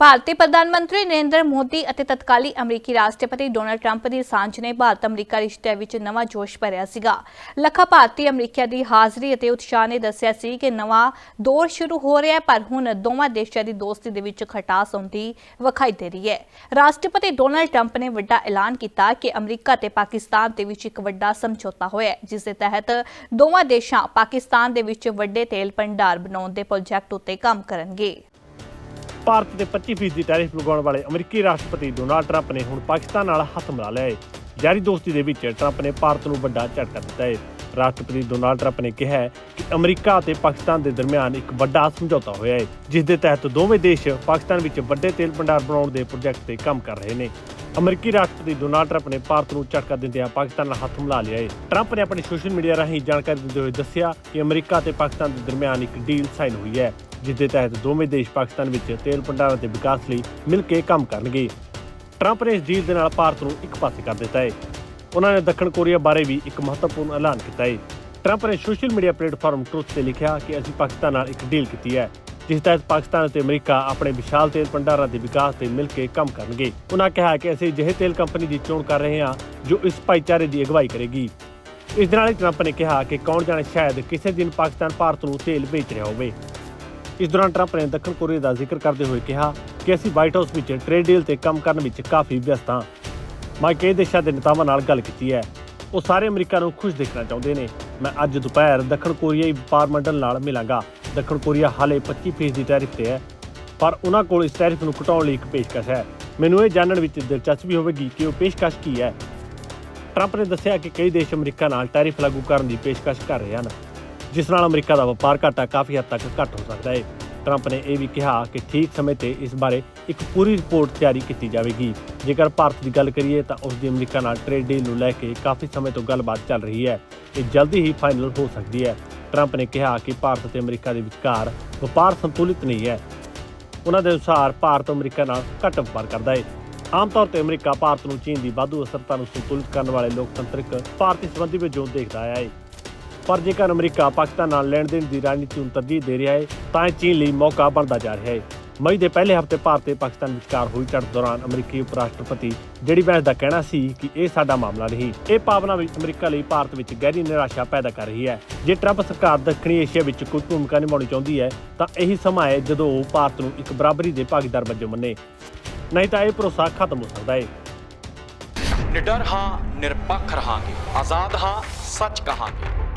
ਭਾਰਤੀ ਪ੍ਰਧਾਨ ਮੰਤਰੀ ਨਰਿੰਦਰ ਮੋਦੀ ਅਤੇ ਤਤਕਾਲੀ ਅਮਰੀਕੀ ਰਾਸ਼ਟਰਪਤੀ ਡੋਨਲਡ ਟਰੰਪ ਦੀ ਸਾਂਝ ਨੇ ਭਾਰਤ ਅਮਰੀਕਾ ਰਿਸ਼ਤਿਆਂ ਵਿੱਚ ਨਵਾਂ ਜੋਸ਼ ਭਰਿਆ ਸੀਗਾ। ਲੱਖਾਂ ਭਾਰਤੀ ਅਮਰੀਕੀਆਂ ਦੀ ਹਾਜ਼ਰੀ ਅਤੇ ਉਤਸ਼ਾਹ ਨੇ ਦੱਸਿਆ ਸੀ ਕਿ ਨਵਾਂ ਦੌਰ ਸ਼ੁਰੂ ਹੋ ਰਿਹਾ ਹੈ, ਪਰ ਹੁਣ ਦੋਵਾਂ ਦੇਸ਼ਾਂ ਦੀ ਦੋਸਤੀ ਦੇ ਵਿੱਚ ਖਟਾਸ ਆਉਂਦੀ ਵਿਖਾਈ ਦੇ ਰਹੀ ਹੈ। ਰਾਸ਼ਟਰਪਤੀ ਡੋਨਲਡ ਟਰੰਪ ਨੇ ਵੱਡਾ ਐਲਾਨ ਕੀਤਾ ਕਿ ਅਮਰੀਕਾ ਤੇ ਪਾਕਿਸਤਾਨ ਦੇ ਵਿੱਚ ਇੱਕ ਵੱਡਾ ਸਮਝੌਤਾ ਹੋਇਆ ਜਿਸ ਦੇ ਤਹਿਤ ਦੋਵਾਂ ਦੇਸ਼ਾਂ ਪਾਕਿਸਤਾਨ ਦੇ ਵਿੱਚ ਵੱਡੇ ਤੇਲ ਭੰਡਾਰ ਬਣਾਉਣ ਦੇ ਪ੍ਰੋਜੈਕਟ ਉੱਤੇ ਕੰਮ ਕਰਨਗੇ। ਭਾਰਤ ਤੇ 25% ਟੈਰਿਫ ਲਗਾਉਣ ਵਾਲੇ ਅਮਰੀਕੀ ਰਾਸ਼ਟਰਪਤੀ ਡੋਨਾਲਡ ਟਰੰਪ ਨੇ ਹੁਣ ਪਾਕਿਸਤਾਨ ਨਾਲ ਹੱਥ ਮਿਲਾ ਲਿਆ ਹੈ ਜਾਰੀ ਦੋਸਤੀ ਦੇ ਵਿੱਚ ਟਰੰਪ ਨੇ ਭਾਰਤ ਨੂੰ ਵੱਡਾ ਝਟਕਾ ਦਿੱਤਾ ਹੈ ਰਾਸ਼ਟਰਪਤੀ ਡੋਨਾਲਡ ਟਰੰਪ ਨੇ ਕਿਹਾ ਕਿ ਅਮਰੀਕਾ ਅਤੇ ਪਾਕਿਸਤਾਨ ਦੇ ਦਰਮਿਆਨ ਇੱਕ ਵੱਡਾ ਸਮਝੌਤਾ ਹੋਇਆ ਹੈ ਜਿਸ ਦੇ ਤਹਿਤ ਦੋਵੇਂ ਦੇਸ਼ ਪਾਕਿਸਤਾਨ ਵਿੱਚ ਵੱਡੇ ਤੇਲ ਭੰਡਾਰ ਬਣਾਉਣ ਦੇ ਪ੍ਰੋਜੈਕਟ ਤੇ ਕੰਮ ਕਰ ਰਹੇ ਨੇ। ਅਮਰੀਕੀ ਰਾਸ਼ਟਰਪਤੀ ਡੋਨਾਲਡ ਟਰੰਪ ਨੇ ਭਾਰਤ ਨੂੰ ਝਟਕਾ ਦਿੰਦਿਆਂ ਪਾਕਿਸਤਾਨ ਨਾਲ ਹੱਥ ਮਿਲਾ ਲਿਆ ਹੈ ਟਰੰਪ ਨੇ ਆਪਣੇ ਸੋਸ਼ਲ ਮੀਡੀਆ ਰਾਹੀਂ ਜਾਣਕਾਰੀ ਦਿੰਦੇ ਹੋਏ ਦੱਸਿਆ ਕਿ ਅਮਰੀਕਾ ਅਤੇ ਪਾਕਿਸਤਾਨ ਦੇ ਦਰਮਿਆਨ ਇੱਕ ਡੀਲ ਸਾਈਨ ਹੋਈ ਹੈ। ਜਿਸ ਦੇ ਤਹਿਤ ਦੋਵੇਂ ਦੇਸ਼ ਪਾਕਿਸਤਾਨ ਵਿੱਚ ਤੇਲ ਭੰਡਾਰਾਂ ਦੇ ਵਿਕਾਸ ਲਈ ਮਿਲ ਕੇ ਕੰਮ ਕਰਨਗੇ। ਟਰੰਪ ਨੇ ਇਸ ਡੀਲ ਦੇ ਨਾਲ ਭਾਰਤ ਨੂੰ ਇੱਕ ਪਾਸੇ ਕਰ ਦਿੱਤਾ ਹੈ। ਉਹਨਾਂ ਨੇ ਦੱਖਣ ਕੋਰੀਆ ਬਾਰੇ ਵੀ ਇੱਕ ਮਹੱਤਵਪੂਰਨ ਐਲਾਨ ਕੀਤਾ ਹੈ। ਟਰੰਪ ਨੇ ਸੋਸ਼ਲ ਮੀਡੀਆ ਪਲੇਟਫਾਰਮ ਟਰੂਥ ਤੇ ਲਿਖਿਆ ਕਿ ਅਸੀਂ ਪਾਕਿਸਤਾਨ ਨਾਲ ਇੱਕ ਡੀਲ ਕੀਤੀ ਹੈ, ਜਿਸ ਤਹਿਤ ਪਾਕਿਸਤਾਨ ਅਤੇ ਅਮਰੀਕਾ ਆਪਣੇ ਵਿਸ਼ਾਲ ਤੇਲ ਭੰਡਾਰਾਂ ਦੇ ਵਿਕਾਸ ਤੇ ਮਿਲ ਕੇ ਕੰਮ ਕਰਨਗੇ। ਉਹਨਾਂ ਕਿਹਾ ਕਿ ਅਸੀਂ ਅਜਿਹੇ ਤੇਲ ਕੰਪਨੀ ਦੀ ਚੋਣ ਕਰ ਰਹੇ ਹਾਂ, ਜੋ ਇਸ ਭਾਈਚਾਰੇ ਦੀ ਅਗਵਾਈ ਕਰੇਗੀ। ਇਸ ਦੇ ਨਾਲ ਹੀ ਟਰੰਪ ਨੇ ਕਿਹਾ ਕਿ ਕੌਣ ਜਾਣੇ ਸ਼ਾਇਦ ਕਿਸੇ ਦਿਨ ਪਾਕਿਸਤਾਨ ਭਾਰਤ ਨੂੰ ਤੇਲ ਵੇਚ ਰਿਹਾ ਹੋਵੇ। ਇਸ ਦੌਰਾਨ ਟਰੰਪ ਨੇ ਦੱਖਣ ਕੋਰੀਆ ਦਾ ਜ਼ਿਕਰ ਕਰਦੇ ਹੋਏ ਕਿਹਾ ਕਿ ਅਸੀਂ ਵਾਈਟ ਹਾਊਸ ਵਿੱਚ ਟ੍ਰੇਡ ਡੀਲ ਤੇ ਕੰਮ ਕਰਨ ਵਿੱਚ ਕਾਫੀ ਵਿਅਸਤ ਹਾਂ। ਮੈਂ ਕਈ ਦੇਸ਼ਾਂ ਦੇ ਨੇਤਾਵਾਂ ਨਾਲ ਗੱਲ ਕੀਤੀ ਹੈ। ਉਹ ਸਾਰੇ ਅਮਰੀਕਾ ਨੂੰ ਖੁਸ਼ ਦੇਖਣਾ ਚਾਹੁੰਦੇ ਨੇ। ਮੈਂ ਅੱਜ ਦੁਪਹਿਰ ਦੱਖਣ ਕੋਰੀਆਈ ਵਪਾਰ ਮੰਡਲ ਨਾਲ ਮਿਲਾਂਗਾ। ਦੱਖਣ ਕੋਰੀਆ ਹਾਲੇ 25% ਦੀ ਟੈਰਿਫ ਤੇ ਹੈ। ਪਰ ਉਹਨਾਂ ਕੋਲ ਇਸ ਟੈਰਿਫ ਨੂੰ ਘਟਾਉਣ ਲਈ ਇੱਕ ਪੇਸ਼ਕਸ਼ ਹੈ। ਮੈਨੂੰ ਇਹ ਜਾਣਨ ਵਿੱਚ ਦਿਲਚਸਪੀ ਹੋਵੇਗੀ ਕਿ ਉਹ ਪੇਸ਼ਕਸ਼ ਕੀ ਹੈ। ਟਰੰਪ ਨੇ ਦੱਸਿਆ ਕਿ ਕਈ ਦੇਸ਼ ਅਮਰੀਕਾ ਨਾਲ ਟੈਰਿਫ ਲਾਗੂ ਕਰਨ ਦੀ ਪੇਸ਼ਕਸ਼ ਕਰ ਰਹੇ ਹਨ। ਜਿਸ ਨਾਲ ਅਮਰੀਕਾ ਦਾ ਵਪਾਰ ਘਾਟਾ ਕਾਫੀ ਹੱਦ ਤੱਕ ਘੱਟ ਹੋ ਸਕਦਾ ਹੈ। ਟਰੰਪ ਨੇ ਇਹ ਵੀ ਕਿਹਾ ਕਿ ਠੀਕ ਸਮੇਂ ਤੇ ਇਸ ਬਾਰੇ ਇੱਕ ਪੂਰੀ ਰਿਪੋਰਟ ਤਿਆਰੀ ਕੀਤੀ ਜਾਵੇਗੀ। ਜੇਕਰ ਭਾਰਤ ਦੀ ਗੱਲ ਕਰੀਏ ਤਾਂ ਉਸ ਦੀ ਅਮਰੀਕਾ ਨਾਲ ਟ੍ਰੇਡ ਡੀਲ ਨੂੰ ਲੈ ਕੇ ਕਾਫੀ ਸਮੇਂ ਤੋਂ ਗੱਲਬਾਤ ਚੱਲ ਰਹੀ ਹੈ। ਇਹ ਜਲਦੀ ਹੀ ਫਾਈਨਲ ਹੋ ਸਕਦੀ ਹੈ। ਟਰੰਪ ਨੇ ਕਿਹਾ ਕਿ ਭਾਰਤ ਅਤੇ ਅਮਰੀਕਾ ਦੇ ਵਿਚਕਾਰ ਵਪਾਰ ਸੰਤੁਲਿਤ ਨਹੀਂ ਹੈ। ਉਹਨਾਂ ਦੇ ਅਨੁਸਾਰ ਭਾਰਤ ਅਮਰੀਕਾ ਨਾਲ ਘੱਟ ਵਪਾਰ ਕਰਦਾ ਹੈ। ਆਮ ਤੌਰ ਤੇ ਅਮਰੀਕਾ ਭਾਰਤ ਨੂੰ ਚੀਨ ਦੀ ਵਾਧੂ ਅਸਰਤਾ ਨੂੰ ਸੰਤੁਲਿਤ ਕਰਨ ਵਾਲੇ ਲੋਕਤੰਤਰਿਕ ਭਾਰਤੀ ਸੰਬੰਧੀ ਵਜੋਂ ਦੇਖਦਾ ਆਇਆ ਹੈ। ਪਰ ਜੇਕਰ ਅਮਰੀਕਾ ਪਾਕਿਸਤਾਨ ਨਾਲ ਲੈਣ ਦੇਣ ਦੀ ਰਾਜਨੀਤੀ ਨੂੰ ਤਰਜੀਹ ਦੇ ਰਿਹਾ ਹੈ, ਤਾਂ ਇਹ ਚੀਨ ਲਈ ਮੌਕਾ ਬਣਦਾ ਜਾ ਰਿਹਾ ਹੈ। ਮਈ ਦੇ ਪਹਿਲੇ ਹਫ਼ਤੇ ਭਾਰਤ ਤੇ ਪਾਕਿਸਤਾਨ ਵਿਚਕਾਰ ਹੋਈ ਝੜਪ ਦੌਰਾਨ ਅਮਰੀਕੀ ਉਪ ਰਾਸ਼ਟਰਪਤੀ ਜਿਹੜੀ ਬੈਂਸ ਦਾ ਕਹਿਣਾ ਸੀ ਕਿ ਇਹ ਸਾਡਾ ਮਾਮਲਾ ਨਹੀਂ। ਇਹ ਭਾਵਨਾ ਵਿੱਚ ਅਮਰੀਕਾ ਲਈ ਭਾਰਤ ਵਿੱਚ ਗਹਿਰੀ ਨਿਰਾਸ਼ਾ ਪੈਦਾ ਕਰ ਰਹੀ ਹੈ। ਜੇ ਟਰੰਪ ਸਰਕਾਰ ਦੱਖਣੀ ਏਸ਼ੀਆ ਵਿੱਚ ਕੋਈ ਭੂਮਿਕਾ ਨਿਭਾਉਣੀ ਚਾਹੁੰਦੀ ਹੈ, ਤਾਂ ਇਹੀ ਸਮਾਂ ਹੈ ਜਦੋਂ ਉਹ ਭਾਰਤ ਨੂੰ ਇੱਕ ਬਰਾਬਰੀ ਦੇ ਭਾਗੀਦਾਰ ਵਜੋਂ ਮੰਨੇ। ਨਹੀਂ ਤਾਂ ਇਹ ਭਰੋਸਾ ਖਤਮ ਹੋ ਸਕਦਾ ਹੈ। ਨਿਡਰ ਹਾਂ, ਨਿਰਪੱਖ ਰਹਾਂਗੇ। ਆਜ਼ਾਦ ਹਾਂ, ਸੱਚ ਕਹਾਂਗੇ।